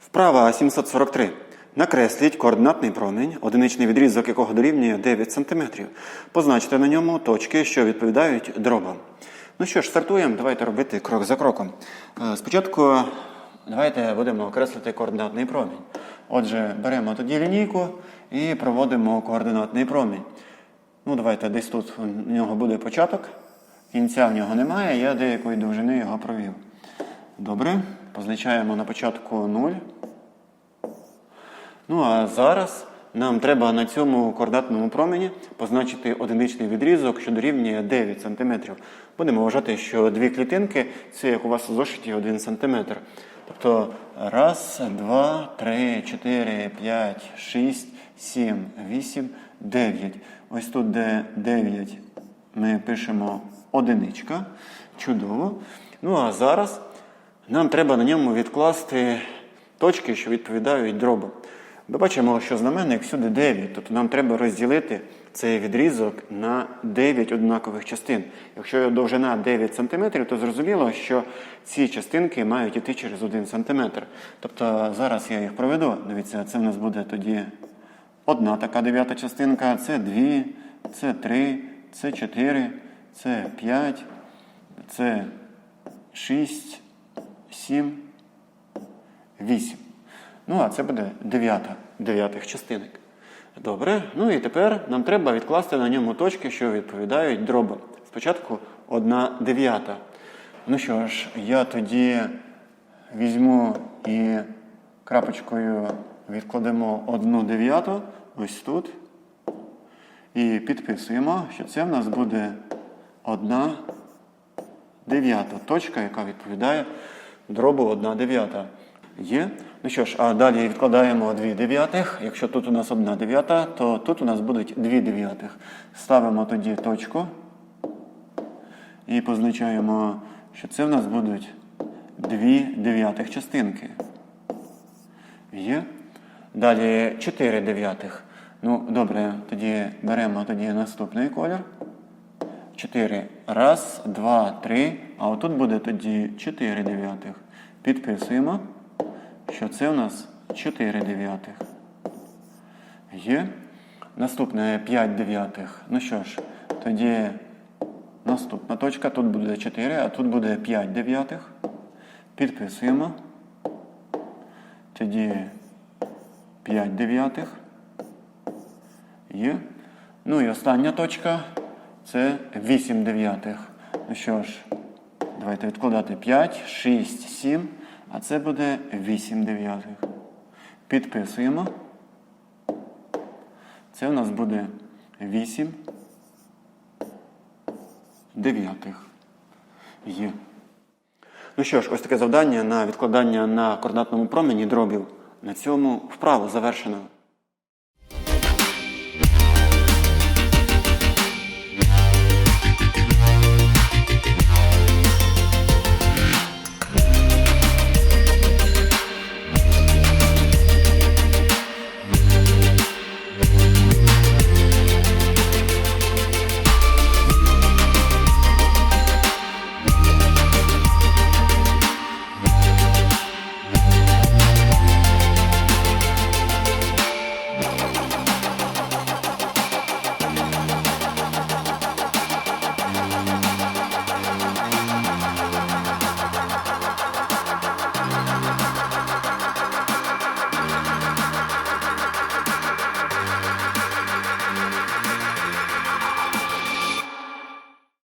Вправа 743. Накресліть координатний промінь, одиничний відрізок якого дорівнює 9 см. Позначте на ньому точки, що відповідають дробам. Ну що ж, стартуємо. Давайте робити крок за кроком. Е, Спочатку давайте будемо окреслити координатний промінь. Отже, беремо тоді лінійку і проводимо координатний промінь. Ну, давайте десь тут у нього буде початок. Кінця в нього немає, я деякої довжини його провів. Добре, позначаємо на початку 0. Ну а зараз нам треба на цьому координатному промені позначити одиничний відрізок, що дорівнює 9 см. Будемо вважати, що дві клітинки це як у вас у зошиті 1 см. Тобто раз, два, три, чотири, п'ять, шість, сім, вісім, дев'ять. Ось тут, де 9, ми пишемо одиничка. Чудово. Ну а зараз нам треба на ньому відкласти точки, що відповідають дробу. Ми бачимо, що знаменник всюди 9, тобто нам треба розділити цей відрізок на 9 однакових частин. Якщо його довжина 9 см, то зрозуміло, що ці частинки мають йти через 1 см. Тобто зараз я їх проведу. Дивіться, це в нас буде тоді одна така дев'ята частинка, це 2, це 3, це 4, це 5, це 6, 7, 8. Ну, а це буде дев'ята дев'ятих частинок. Добре. Ну і тепер нам треба відкласти на ньому точки, що відповідають дробам. Спочатку одна дев'ята. Ну що ж, я тоді візьму і крапочкою відкладемо одну дев'яту ось тут. І підписуємо, що це в нас буде одна дев'ята точка, яка відповідає дробу 1 дев'ята. Є. Ну що ж, а далі відкладаємо 2 дев'ятих. Якщо тут у нас 1 дев'ята, то тут у нас будуть 2 дев'ятих. Ставимо тоді точку і позначаємо, що це в нас будуть 2 дев'ятих частинки. Є. Далі 4 дев'ятих. Ну, добре, тоді беремо тоді наступний колір. 4. Раз, два, три. А отут буде тоді 4 дев'ятих. Підписуємо, що це у нас 4 дев'ятих. Є. Наступне 5 дев'ятих. Ну що ж, тоді наступна точка. Тут буде 4, а тут буде 5 дев'ятих. Підписуємо. Тоді 5 дев'ятих. Є. Ну і остання точка це 8 дев'ятих. Ну що ж, давайте відкладати 5, 6, 7, а це буде 8 дев'ятих. Підписуємо. Це у нас буде 8 дев'ятих. Є. Ну що ж, ось таке завдання на відкладання на координатному промені дробів. На цьому вправу завершено.